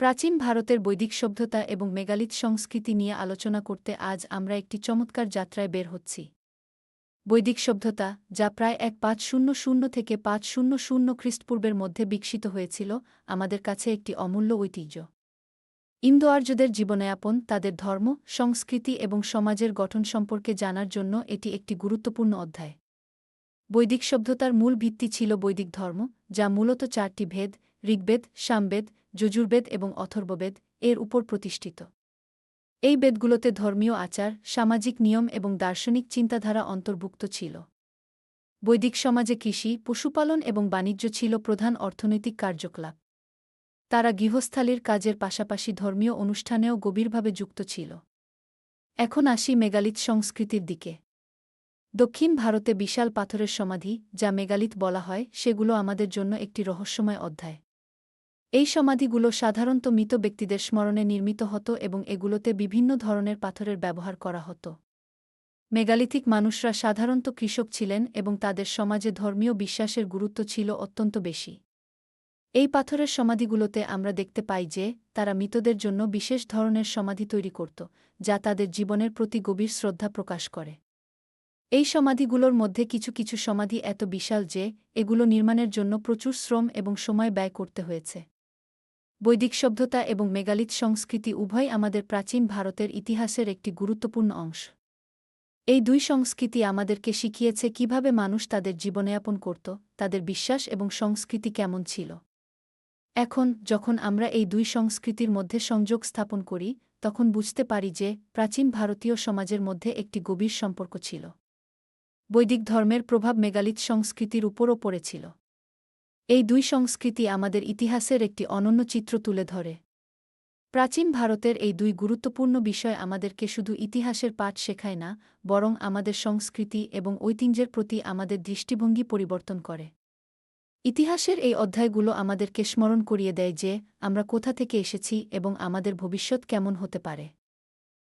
প্রাচীন ভারতের বৈদিক সভ্যতা এবং মেগালিথ সংস্কৃতি নিয়ে আলোচনা করতে আজ আমরা একটি চমৎকার যাত্রায় বের হচ্ছি। বৈদিক সভ্যতা, যা প্রায় এক পাঁচ শূন্য শূন্য থেকে পাঁচ শূন্য শূন্য খ্রিস্টপূর্বের মধ্যে বিকশিত হয়েছিল, আমাদের কাছে একটি অমূল্য ঐতিহ্য। ইন্দো আর্যদের জীবনযাপন, তাদের ধর্ম, সংস্কৃতি এবং সমাজের গঠন সম্পর্কে জানার জন্য এটি একটি গুরুত্বপূর্ণ অধ্যায়। বৈদিক সভ্যতার মূল ভিত্তি ছিল বৈদিক ধর্ম, যা মূলত চারটি ভেদ, ঋগ্বেদ, সামবেদ যজুর্বেদ এবং অথর্ববেদ এর উপর প্রতিষ্ঠিত। এই বেদগুলোতে ধর্মীয় আচার, সামাজিক নিয়ম এবং দার্শনিক চিন্তাধারা অন্তর্ভুক্ত ছিল। বৈদিক সমাজে কৃষি, পশুপালন এবং বাণিজ্য ছিল প্রধান অর্থনৈতিক কার্যকলাপ। তারা গৃহস্থালির কাজের পাশাপাশি ধর্মীয় অনুষ্ঠানেও গভীরভাবে যুক্ত ছিল। এখন আসি মেগালিথ সংস্কৃতির দিকে। দক্ষিণ ভারতে বিশাল পাথরের সমাধি, যা মেগালিথ বলা হয়, সেগুলো আমাদের জন্য একটি রহস্যময় অধ্যায়। এই সমাধিগুলো সাধারণত মৃত ব্যক্তিদের স্মরণে নির্মিত হতো এবং এগুলোতে বিভিন্ন ধরনের পাথরের ব্যবহার করা হতো। মেগালিথিক মানুষরা সাধারণত কৃষক ছিলেন এবং তাদের সমাজে ধর্মীয় বিশ্বাসের গুরুত্ব ছিল অত্যন্ত বেশি। এই পাথরের সমাধিগুলোতে আমরা দেখতে পাই যে, তারা মৃতদের জন্য বিশেষ ধরনের সমাধি তৈরি করত, যা তাদের জীবনের প্রতি গভীর শ্রদ্ধা প্রকাশ করে। এই সমাধিগুলোর মধ্যে কিছু কিছু সমাধি এত বিশাল যে, এগুলো নির্মাণের জন্য প্রচুর শ্রম এবং সময় ব্যয় করতে হয়েছে। বৈদিক সভ্যতা এবং মেগালিথ সংস্কৃতি উভয় আমাদের প্রাচীন ভারতের ইতিহাসের একটি গুরুত্বপূর্ণ অংশ। এই দুই সংস্কৃতি আমাদেরকে শিখিয়েছে কীভাবে মানুষ তাদের জীবনযাপন করত, তাদের বিশ্বাস এবং সংস্কৃতি কেমন ছিল। এখন, যখন আমরা এই দুই সংস্কৃতির মধ্যে সংযোগ স্থাপন করি, তখন বুঝতে পারি যে, প্রাচীন ভারতীয় সমাজের মধ্যে একটি গভীর সম্পর্ক ছিল। বৈদিক ধর্মের প্রভাব মেগালিথ সংস্কৃতির উপরও পড়েছিল। এই দুই সংস্কৃতি আমাদের ইতিহাসের একটি অনন্য চিত্র তুলে ধরে। প্রাচীন ভারতের এই দুই গুরুত্বপূর্ণ বিষয় আমাদেরকে শুধু ইতিহাসের পাঠ শেখায় না, বরং আমাদের সংস্কৃতি এবং ঐতিহ্যের প্রতি আমাদের দৃষ্টিভঙ্গি পরিবর্তন করে। ইতিহাসের এই অধ্যায়গুলো আমাদেরকে স্মরণ করিয়ে দেয় যে, আমরা কোথা থেকে এসেছি এবং আমাদের ভবিষ্যৎ কেমন হতে পারে।